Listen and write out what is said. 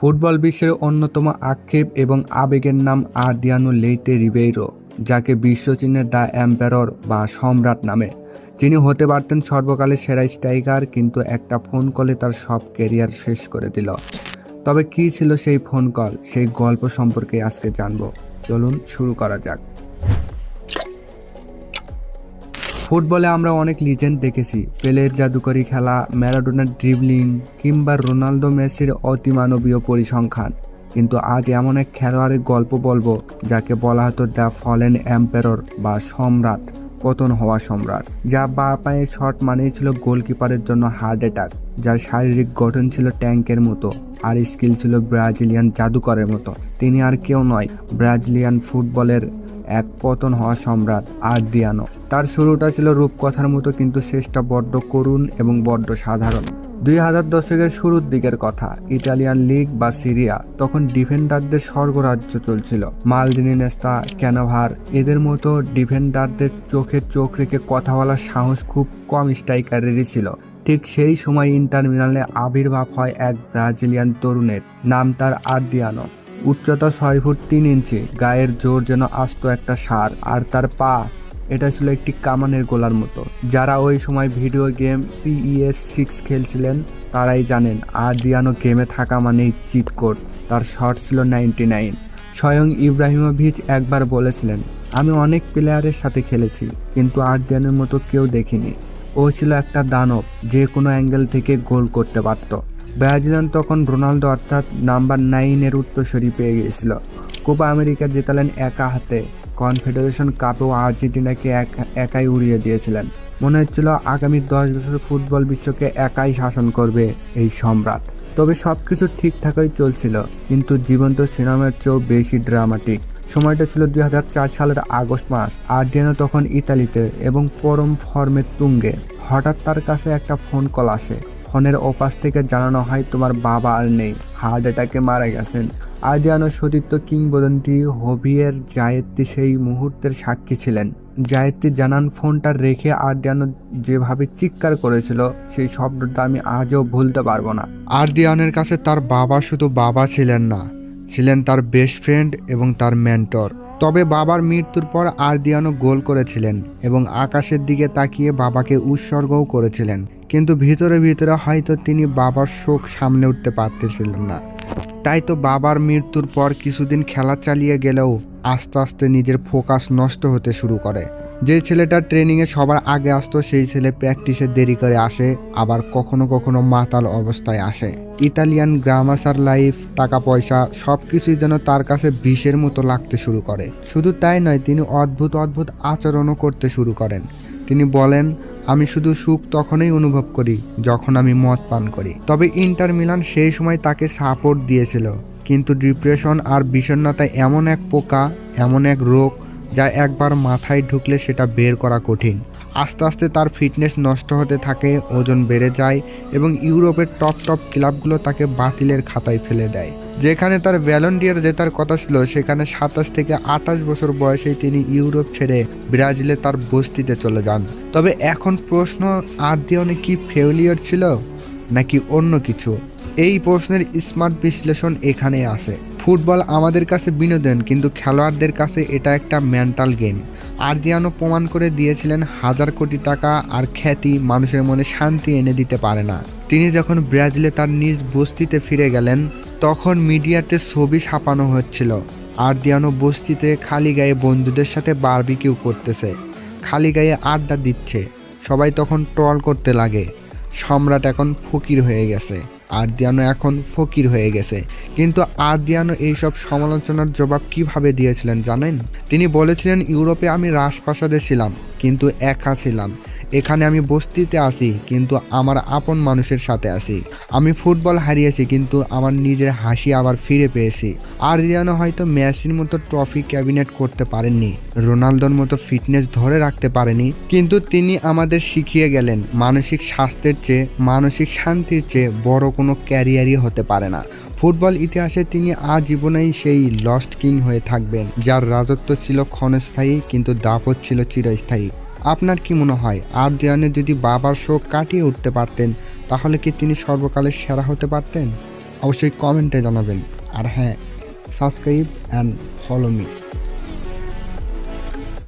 Football বিশ্বের অন্যতম আক্ষেপ এবং আবেগের নাম আর্দিয়ানো লেইতে রিবেইরো, যাকে বিশ্বচিহ্নের দ্য অ্যাম্পারর বা সম্রাট নামে। যিনি হতে পারতেন সর্বকালের সেরা স্ট্রাইকার, কিন্তু একটা ফোন কলে তার সব ক্যারিয়ার শেষ করে দিল। তবে কী ছিল সেই ফোন কল, সেই গল্প সম্পর্কে আজকে জানব। চলুন শুরু করা যাক। ফুটবলে আমরা অনেক লিজেন্ড দেখেছি। পেলের জাদুকরী খেলা, ম্যারাডোনার ড্রিবলিং কিংবা রোনালদো মেসির অতিমানবীয় পরিসংখ্যান। কিন্তু আজ এমন এক খেলোয়াড়ের গল্প বলব, যাকে বলা হতো দ্য ফলেন অ্যাম্পেরর বা সম্রাট, পতন হওয়া সম্রাট, যা বা পায়ে শট মানেই ছিল গোলকিপারের জন্য হার্ট অ্যাটাক, যার শারীরিক গঠন ছিল ট্যাঙ্কের মতো আর স্কিল ছিল ব্রাজিলিয়ান জাদুকরের মতো। তিনি আর কেউ নয়, ব্রাজিলিয়ান ফুটবলের এক পতন হওয়া সম্রাট আর্দিয়ানো। তার শুরুটা ছিল রূপকথার মতো, কিন্তু শেষটা বড্ড করুণ এবং বড্ড সাধারণ। দুই হাজার দশকের শুরুর দিকের কথা, ইটালিয়ান লিগ বা সিরিয়া, তখন ডিফেন্ডারদের স্বর্গরাজ্য চলছিল। মালদিনি নেস্তা, ক্যানাভার, এদের মতো ডিফেন্ডারদের চোখে চোখ রেখে কথা বলার সাহস খুব কম স্ট্রাইকারেরই ছিল। ঠিক সেই সময় ইন্টার মিলানে আবির্ভাব হয় এক ব্রাজিলিয়ান তরুণের, নাম তার আর্দিয়ানো। উচ্চতা ছয় ফুট তিন ইঞ্চি, গায়ের জোর যেন আস্ত একটা সার আর তার পা এটা ছিল একটি কামানের গোলার মতো। যারা ওই সময় ভিডিও গেম পিইএস সিক্স খেলছিলেন, তারাই জানেন আর্দিয়ানো গেমে থাকা মানেই চিট কোড তার শট ছিল নাইনটি নাইন স্বয়ং ইব্রাহিমোভিচ একবার বলেছিলেন, আমি অনেক প্লেয়ারের সাথে খেলেছি, কিন্তু আর্দিয়ানের মতো কেউ দেখিনি। ও ছিল একটা দানব, যে কোনো অ্যাঙ্গেল থেকে গোল করতে পারত। ব্রাজিলিয়ান তখন রোনালদো অর্থাৎ নাম্বার নাইনের উত্তরসরি পেয়ে গিয়েছিল। কোপা আমেরিকা জেতালেন একা হাতে। কনফেডারেশন কাপেও আর্জেন্টিনাকে এক- একাই উড়িয়ে দিয়েছিলেন। মনে হচ্ছিল আগামী দশ বছর ফুটবল বিশ্বকে একাই শাসন করবে এই সম্রাট। তবে সব কিছু ঠিকঠাকই চলছিল, কিন্তু জীবন্ত সিনেমার চেয়েও বেশি ড্রামাটিক সময়টা ছিল দুই হাজার চার সালের আগস্ট মাস, আর্জেন্টিনা তখন ইতালিতে এবং পরম ফর্মের তুঙ্গে। হঠাৎ তার কাছে একটা ফোন কল আসে। ফোনের ওপাশ থেকে জানানো হয়, তোমার বাবা আর নেই। হার্ট অ্যাটাকে মারা গেছেন। আর্ডিয়ানোর সতীর্থ কিংবদন্তি হবিয়ের জায়েত্তি সেই মুহূর্তের সাক্ষী ছিলেন। জায়েত্তি জানান, ফোনটা রেখে আর্ডিয়ানো যেভাবে চিৎকার করেছিল, সেই শব্দটা আমি আজও ভুলতে পারব না। আর্দিয়ানের কাছে তার বাবা শুধু বাবা ছিলেন না, ছিলেন তার বেস্ট ফ্রেন্ড এবং তার মেন্টর। তবে বাবার মৃত্যুর পর আর্দিয়ানো গোল করেছিলেন এবং আকাশের দিকে তাকিয়ে বাবাকে উৎসর্গও করেছিলেন। কিন্তু ভিতরে ভিতরে হয়তো তিনি বাবার শোক সামনে উঠতে পারতেছিলেন না। তাই তো বাবার মৃত্যুর পর কিছুদিন খেলা চালিয়ে গেলেও আস্তে আস্তে নিজের ফোকাস নষ্ট হতে শুরু করে। যে ছেলেটা ট্রেনিংয়ে সবার আগে আসতো, সেই ছেলে প্র্যাকটিসে দেরি করে আসে, আবার কখনো কখনো মাতাল অবস্থায় আসে। ইতালিয়ান গ্রামাসার লাইফ টাকা পয়সা সব কিছুই যেন তার কাছে বিষের মতো লাগতে শুরু করে। শুধু তাই নয়, তিনি অদ্ভুত অদ্ভুত আচরণও করতে শুরু করেন। তিনি বলেন আমি শুধু সুখ তখনই অনুভব করি, যখন আমি মদ পান করি। তবে ইন্টার মিলান সেই সময় তাকে সাপোর্ট দিয়েছিল, কিন্তু ডিপ্রেশন আর বিষণ্ণতা এমন এক পোকা, এমন এক রোগ, যা একবার মাথায় ঢুকলে সেটা বের করা কঠিন। আস্তে আস্তে তার ফিটনেস নষ্ট হতে থাকে, ওজন বেড়ে যায় এবং ইউরোপের টপ টপ ক্লাবগুলো তাকে বাতিলের খাতায় ফেলে দেয়। যেখানে তার ভ্যালন্ডিয়ার জেতার কথা ছিল, সেখানে সাতাশ থেকে আঠাশ বছর বয়সেই তিনি ইউরোপ ছেড়ে ব্রাজিলে তার বস্তিতে চলে যান। তবে এখন প্রশ্ন আর্দিয়নে কি ফেউলিয়ার ছিল, নাকি অন্য কিছু? এই প্রশ্নের স্মার্ট বিশ্লেষণ এখানে আসে। ফুটবল আমাদের কাছে বিনোদন, কিন্তু খেলোয়াড়দের কাছে এটা একটা মেন্টাল গেম আর্দিয়ানো প্রমাণ করে দিয়েছিলেন হাজার কোটি টাকা আর খ্যাতি মানুষের মনে শান্তি এনে দিতে পারে না। তিনি যখন ব্রাজিলে তার নিজ বস্তিতে ফিরে গেলেন, তখন মিডিয়াতে ছবি ছাপানো হচ্ছিল। আর্দিয়ানো বস্তিতে খালি গায়ে বন্ধুদের সাথে বারবিকিউ করতেছে, খালি গায়ে আড্ডা দিচ্ছে, সবাই তখন ট্রল করতে লাগে। সম্রাট এখন ফকির হয়ে গেছে। আর্দিয়ানো এখন ফকির হয়ে গেছে। কিন্তু আর্দিয়ানো এইসব সমালোচনার জবাব কীভাবে দিয়েছিলেন জানেন? তিনি বলেছিলেন, ইউরোপে আমি রাজপ্রাসাদে ছিলাম, কিন্তু একা ছিলাম। এখানে আমি বস্তিতে আসি কিন্তু আমার আপন মানুষের সাথে আসি আমি ফুটবল হারিয়েছি, কিন্তু আমার নিজের হাসি আবার ফিরে পেয়েছি। আর্দিয়ানো হয়তো মেসির মতো ট্রফি ক্যাবিনেট করতে পারেননি, রোনালদোর মতো ফিটনেস ধরে রাখতে পারেনি, কিন্তু তিনি আমাদের শিখিয়ে গেলেন, মানসিক স্বাস্থ্যের চেয়ে, মানসিক শান্তির চেয়ে বড় কোনো ক্যারিয়ারই হতে পারে না। ফুটবল ইতিহাসে তিনি আজীবনেই সেই লস্ট কিং হয়ে থাকবেন, যার রাজত্ব ছিল ক্ষণস্থায়ী, কিন্তু দাপট ছিল চিরস্থায়ী। আপনার কি মনে হয় আর দিয়ানে যদি বাবার শোক কাটিয়ে উঠতে পারতেন, তাহলে কি তিনি সর্বকালের সেরা হতে পারতেন? অবশ্যই কমেন্টে জানাবেন। আর হ্যাঁ সাবস্ক্রাইব অ্যান্ড ফলো মি।